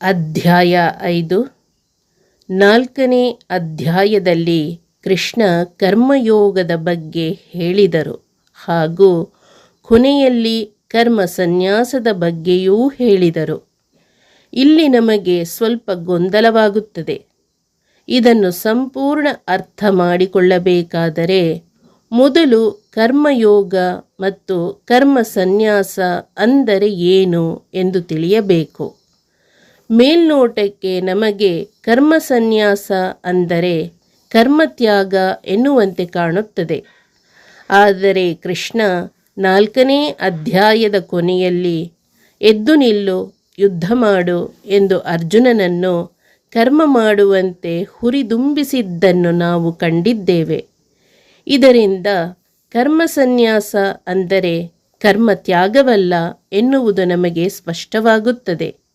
ಅಧ್ಯಾಯ ಐದು. ನಾಲ್ಕನೇ ಅಧ್ಯಾಯದಲ್ಲಿ ಕೃಷ್ಣ ಕರ್ಮಯೋಗದ ಬಗ್ಗೆ ಹೇಳಿದರು ಹಾಗೂ ಕೊನೆಯಲ್ಲಿ ಕರ್ಮ ಸನ್ಯಾಸದ ಬಗ್ಗೆಯೂ ಹೇಳಿದರು. ಇಲ್ಲಿ ನಮಗೆ ಸ್ವಲ್ಪ ಗೊಂದಲವಾಗುತ್ತದೆ. ಇದನ್ನು ಸಂಪೂರ್ಣ ಅರ್ಥ ಮಾಡಿಕೊಳ್ಳಬೇಕಾದರೆ ಮೊದಲು ಕರ್ಮಯೋಗ ಮತ್ತು ಕರ್ಮ ಸನ್ಯಾಸ ಅಂದರೆ ಏನು ಎಂದು ತಿಳಿಯಬೇಕು. ಮೇಲ್ನೋಟಕ್ಕೆ ನಮಗೆ ಕರ್ಮ ಸನ್ಯಾಸ ಅಂದರೆ ಕರ್ಮತ್ಯಾಗ ಎನ್ನುವಂತೆ ಕಾಣುತ್ತದೆ. ಆದರೆ ಕೃಷ್ಣ ನಾಲ್ಕನೇ ಅಧ್ಯಾಯದ ಕೊನೆಯಲ್ಲಿ, ಎದ್ದು ನಿಲ್ಲು, ಯುದ್ಧ ಮಾಡು ಎಂದು ಅರ್ಜುನನನ್ನು ಕರ್ಮ ಮಾಡುವಂತೆ ಹುರಿದುಂಬಿಸಿದ್ದನ್ನು ನಾವು ಕಂಡಿದ್ದೇವೆ. ಇದರಿಂದ ಕರ್ಮ ಸನ್ಯಾಸ ಅಂದರೆ ಕರ್ಮ ತ್ಯಾಗವಲ್ಲ ಎನ್ನುವುದು ನಮಗೆ ಸ್ಪಷ್ಟವಾಗುತ್ತದೆ.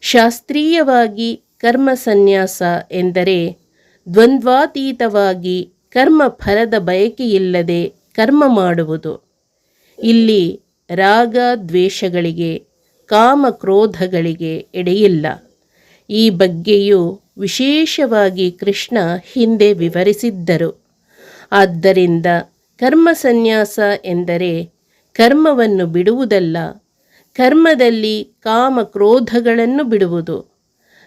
ಶಾಸ್ತ್ರೀಯವಾಗಿ ಕರ್ಮ ಸನ್ಯಾಸ ಎಂದರೆ ದ್ವಂದ್ವಾತೀತವಾಗಿ ಕರ್ಮ ಫಲದ ಬಯಕೆಯಿಲ್ಲದೆ ಕರ್ಮ ಮಾಡುವುದು. ಇಲ್ಲಿ ರಾಗ ದ್ವೇಷಗಳಿಗೆ, ಕಾಮ ಕ್ರೋಧಗಳಿಗೆ ಎಡೆಯಿಲ್ಲ. ಈ ಬಗ್ಗೆಯೂ ವಿಶೇಷವಾಗಿ ಕೃಷ್ಣ ಹಿಂದೆ ವಿವರಿಸಿದ್ದರು. ಆದ್ದರಿಂದ ಕರ್ಮ ಸನ್ಯಾಸ ಎಂದರೆ ಕರ್ಮವನ್ನು ಬಿಡುವುದಲ್ಲ ಕರ್ಮದಲ್ಲಿ ಕಾಮ ಕ್ರೋಧಗಳನ್ನು ಬಿಡುವುದು.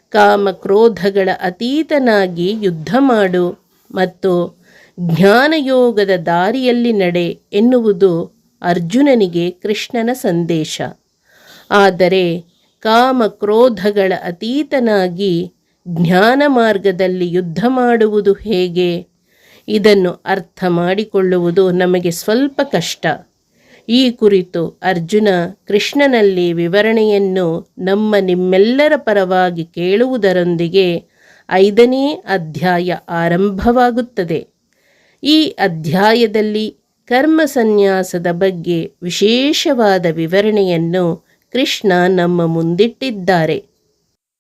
ಕಾಮ ಕ್ರೋಧಗಳ ಅತೀತನಾಗಿ ಯುದ್ಧ ಮಾಡು ಮತ್ತು ಜ್ಞಾನಯೋಗದ ದಾರಿಯಲ್ಲಿ ನಡೆ ಎನ್ನುವುದು ಅರ್ಜುನನಿಗೆ ಕೃಷ್ಣನ ಸಂದೇಶ. ಆದರೆ ಕಾಮ ಕ್ರೋಧಗಳ ಅತೀತನಾಗಿ ಜ್ಞಾನ ಮಾರ್ಗದಲ್ಲಿ ಯುದ್ಧ ಮಾಡುವುದು ಹೇಗೆ? ಇದನ್ನು ಅರ್ಥ ಮಾಡಿಕೊಳ್ಳುವುದು ನಮಗೆ ಸ್ವಲ್ಪ ಕಷ್ಟ. ಈ ಕುರಿತು ಅರ್ಜುನ ಕೃಷ್ಣನಲ್ಲಿ ವಿವರಣೆಯನ್ನು ನಮ್ಮ ನಿಮ್ಮೆಲ್ಲರ ಪರವಾಗಿ ಕೇಳುವುದರೊಂದಿಗೆ ಐದನೇ ಅಧ್ಯಾಯ ಆರಂಭವಾಗುತ್ತದೆ. ಈ ಅಧ್ಯಾಯದಲ್ಲಿ ಕರ್ಮ ಸನ್ಯಾಸದ ಬಗ್ಗೆ ವಿಶೇಷವಾದ ವಿವರಣೆಯನ್ನು ಕೃಷ್ಣ ನಮ್ಮ ಮುಂದಿಟ್ಟಿದ್ದಾರೆ.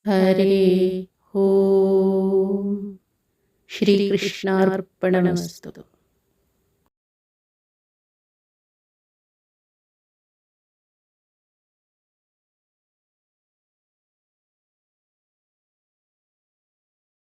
ಹರೇ ಓಂ. ಶ್ರೀಕೃಷ್ಣಾರ್ಪಣಮಸ್ತು